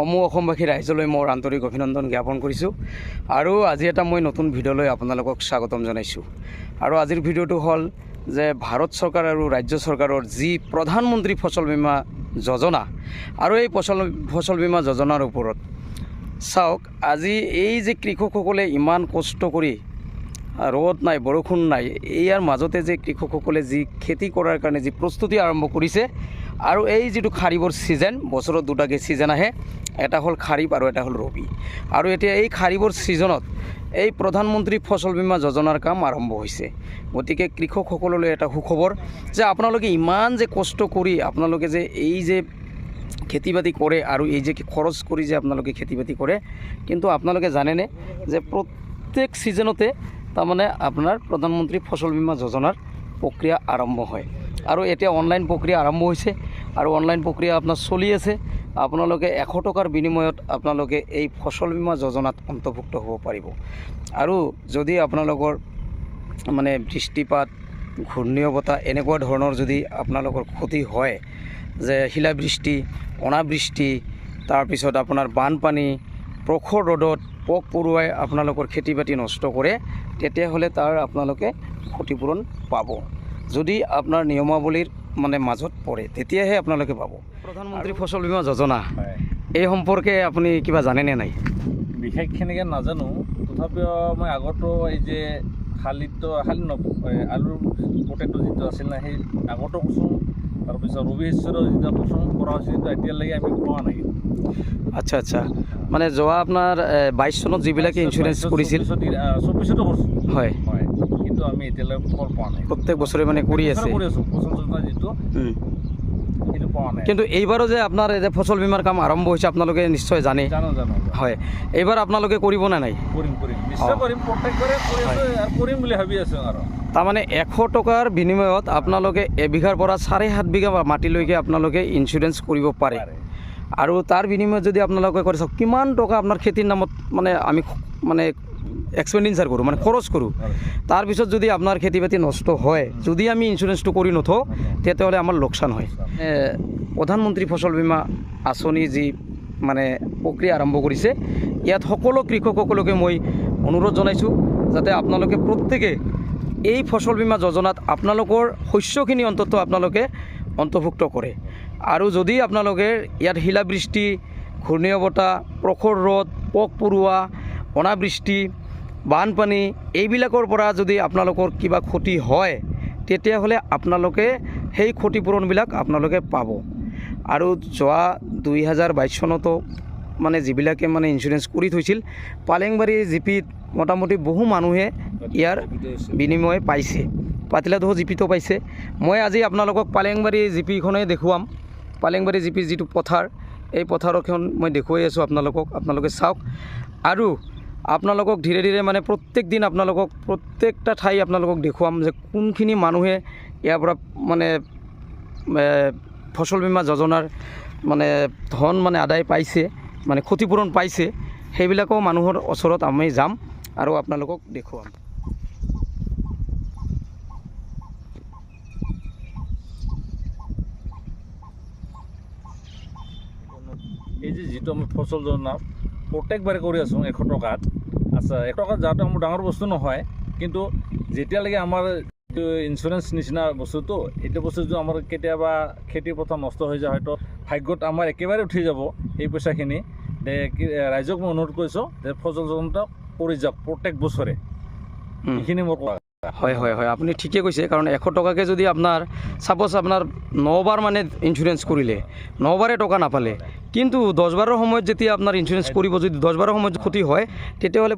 সমূহ অসমবাসী ৰাইজলৈ মোৰ আন্তৰিক অভিনন্দন জ্ঞাপন কৰিছোঁ। আৰু আজি এটা মই নতুন ভিডিঅ'লৈ আপোনালোকক স্বাগতম জনাইছোঁ। আৰু আজিৰ ভিডিঅ'টো হ'ল যে ভাৰত চৰকাৰ আৰু ৰাজ্য চৰকাৰৰ যি প্ৰধানমন্ত্ৰী ফচল বীমা যোজনা, আৰু এই ফচল ফচল বীমা যোজনাৰ ওপৰত। চাওক, আজি এই যে কৃষকসকলে ইমান কষ্ট কৰি, ৰ'দ নাই, বৰষুণ নাই, ইয়াৰ মাজতে যে কৃষকসকলে যি খেতি কৰাৰ কাৰণে যি প্ৰস্তুতি আৰম্ভ কৰিছে, আৰু এই যিটো খাৰিফৰ ছিজন, বছৰত দুটাকৈ ছিজন আহে এটা হ'ল খাৰিফ আৰু এটা হ'ল ৰবি আৰু এতিয়া এই খাৰিফৰ ছিজনত এই প্ৰধানমন্ত্ৰী ফচল বীমা যোজনাৰ কাম আৰম্ভ হৈছে। গতিকে কৃষকসকললৈ এটা সুখবৰ যে আপোনালোকে ইমান যে কষ্ট কৰি আপোনালোকে যে এই যে খেতি বাতি কৰে আৰু এই যে খৰচ কৰি যে আপোনালোকে খেতি বাতি কৰে, কিন্তু আপোনালোকে জানেনে যে প্ৰত্যেক ছিজনতে তাৰমানে আপোনাৰ প্ৰধানমন্ত্ৰী ফচল বীমা যোজনাৰ প্ৰক্ৰিয়া আৰম্ভ হয়। আৰু এতিয়া অনলাইন প্ৰক্ৰিয়া আৰম্ভ হৈছে আৰু অনলাইন প্ৰক্ৰিয়া আপোনাৰ চলি আছে। আপোনালোকে এশ টকাৰ বিনিময়ত আপোনালোকে এই ফচল বীমা যোজনাত অন্তৰ্ভুক্ত হ'ব পাৰিব। আৰু যদি আপোনালোকৰ মানে বৃষ্টিপাত ঘূৰ্ণীয় বতাহ এনেকুৱা ধৰণৰ যদি আপোনালোকৰ ক্ষতি হয়, যে শিলাবৃষ্টি, অনাবৃষ্টি, তাৰপিছত আপোনাৰ বানপানী, প্ৰখৰ ৰ'দত পোক পৰুৱাই আপোনালোকৰ খেতি বাতি নষ্ট কৰে, তেতিয়াহ'লে তাৰ আপোনালোকে ক্ষতিপূৰণ পাব। যদি আপোনাৰ নিয়মাৱলীৰ মানে মাজত পৰে তেতিয়াহে আপোনালোকে পাব। প্ৰধানমন্ত্ৰী ফচল বীমা যোজনা এই সম্পৰ্কে আপুনি কিবা জানেনে নাই? বিশেষখিনিকে নাজানো তথাপিও মই আগতো এই যে শালিটো শালি ন আলুৰ পটেটো যিটো আছিল না সেই আগতো কৈছোঁ তাৰপিছত ৰবি শস্যৰো যেতিয়া পচন্দ কৰা হৈছিল কিন্তু এতিয়ালৈকে আমি পোৱা নাই। আচ্ছা আচ্ছা। মানে যোৱা আপোনাৰ বাইছ চনত যিবিলাকে ইঞ্চুৰেঞ্চ কৰিছিল চৌবিছতো কৰিছোঁ হয়। হয়। কিন্তু আমি এতিয়ালৈকে ফল পোৱা নাই। প্ৰত্যেক বছৰে মানে কৰি আছে। কৰি আছোঁ যোজনা যিটো সেইটো পোৱা নাই। কিন্তু এইবাৰো যে আপোনাৰ যে ফচল বীমাৰ কাম আৰম্ভ হৈছে আপোনালোকে নিশ্চয় জানে। জানো জানো জানো। হয় এইবাৰ আপোনালোকে কৰিব নে নাই? কৰিম কৰিম। নিশ্চয় কৰিম প্ৰত্যেকবাৰে কৰি আছোঁ কৰিম বুলি ভাবি আছোঁ আৰু। তাৰমানে এশ টকাৰ বিনিময়ত আপোনালোকে এবিঘাৰ পৰা চাৰে সাত বিঘা মাটিলৈকে আপোনালোকে ইঞ্চুৰেঞ্চ কৰিব পাৰে। পাৰে। আৰু তাৰ বিনিময়ত যদি আপোনালোকে কৰি চাওক কিমান টকা আপোনাৰ খেতিৰ নামত মানে আমি মানে এক্সপেণ্ডিচাৰ কৰোঁ মানে খৰচ কৰোঁ। তাৰপিছত যদি আপোনাৰ খেতি বাতি নষ্ট হয়, যদি আমি ইঞ্চুৰেঞ্চটো কৰি নথওঁ, তেতিয়াহ'লে আমাৰ লোকচান হয় প্ৰধানমন্ত্ৰী ফচল বীমা আঁচনি যি মানে প্ৰক্ৰিয়া আৰম্ভ কৰিছে, ইয়াত সকলো কৃষকসকলকে মই অনুৰোধ জনাইছোঁ যাতে আপোনালোকে প্ৰত্যেকে এই ফচল বীমা যোজনাত আপোনালোকৰ শস্যখিনি অন্ততঃ আপোনালোকে অন্তৰ্ভুক্ত কৰে আৰু যদি আপোনালোকে ইয়াত শিলাবৃষ্টি ঘূৰ্ণীয় বতাহ প্ৰখৰ ৰ'দ, পোক পৰুৱা, অনাবৃষ্টি বানপানী, এইবিলাকৰ পৰা যদি আপোনালোকৰ কিবা ক্ষতি হয়, তেতিয়াহ'লে আপোনালোকে সেই ক্ষতিপূৰণবিলাক আপোনালোকে পাব। আৰু যোৱা দুই হাজাৰ বাইছ চনতো মানে যিবিলাকে মানে ইঞ্চুৰেঞ্চ কৰি থৈছিল, পালেংবাৰী জিপিত মোটামুটি বহু মানুহে ইয়াৰ বিনিময় পাইছে। পাতিলাদহ জিপিটো পাইছে। মই আজি আপোনালোকক পালেংবাৰী জিপিখনেই দেখুৱাম। পালেংবাৰী জিপিৰ যিটো পথাৰ, এই পথাৰখন মই দেখুৱাই আছোঁ আপোনালোকক। আপোনালোকে চাওক। আৰু আপোনালোকক ধীৰে ধীৰে মানে প্ৰত্যেক দিন আপোনালোকক প্ৰত্যেকটা ঠাই আপোনালোকক দেখুৱাম যে কোনখিনি মানুহে ইয়াৰ পৰা মানে ফচল বীমা যোজনাৰ মানে ধন মানে আদায় পাইছে মানে ক্ষতিপূৰণ পাইছে, সেইবিলাকো মানুহৰ ওচৰত আমি যাম আৰু আপোনালোকক দেখুৱাম। এই যে যিটো আমি ফচল যোজনা প্ৰত্যেকবাৰে কৰি আছোঁ এশ টকাত। আচ্ছা এশ টকাত যাওঁতে আমাৰ ডাঙৰ বস্তু নহয় কিন্তু যেতিয়ালৈকে আমাৰ এইটো ইঞ্চুৰেঞ্চ নিচিনা বস্তুটো এইটো বস্তুটো আমাৰ কেতিয়াবা খেতি পথাৰ নষ্ট হৈ যায় হয়তো ভাগ্যত আমাৰ একেবাৰে উঠি যাব এই পইচাখিনি ৰাইজক মই অনুৰোধ কৰিছোঁ যে ফচল যোজনাটো কৰি যাওক প্ৰত্যেক বছৰে। এইখিনি মোৰ কোৱা হয় হয় হয় আপুনি ঠিকে কৈছে কাৰণ এশ টকাকৈ যদি আপোনাৰ ছাপ'জ আপোনাৰ নবাৰ মানে ইঞ্চুৰেঞ্চ কৰিলে নবাৰে টকা নাপালে কিন্তু দহ বাৰৰ সময়ত যেতিয়া আপোনাৰ ইঞ্চুৰেঞ্চ কৰিব যদি দহ বাৰৰ সময়ত ক্ষতি হয় তেতিয়াহ'লে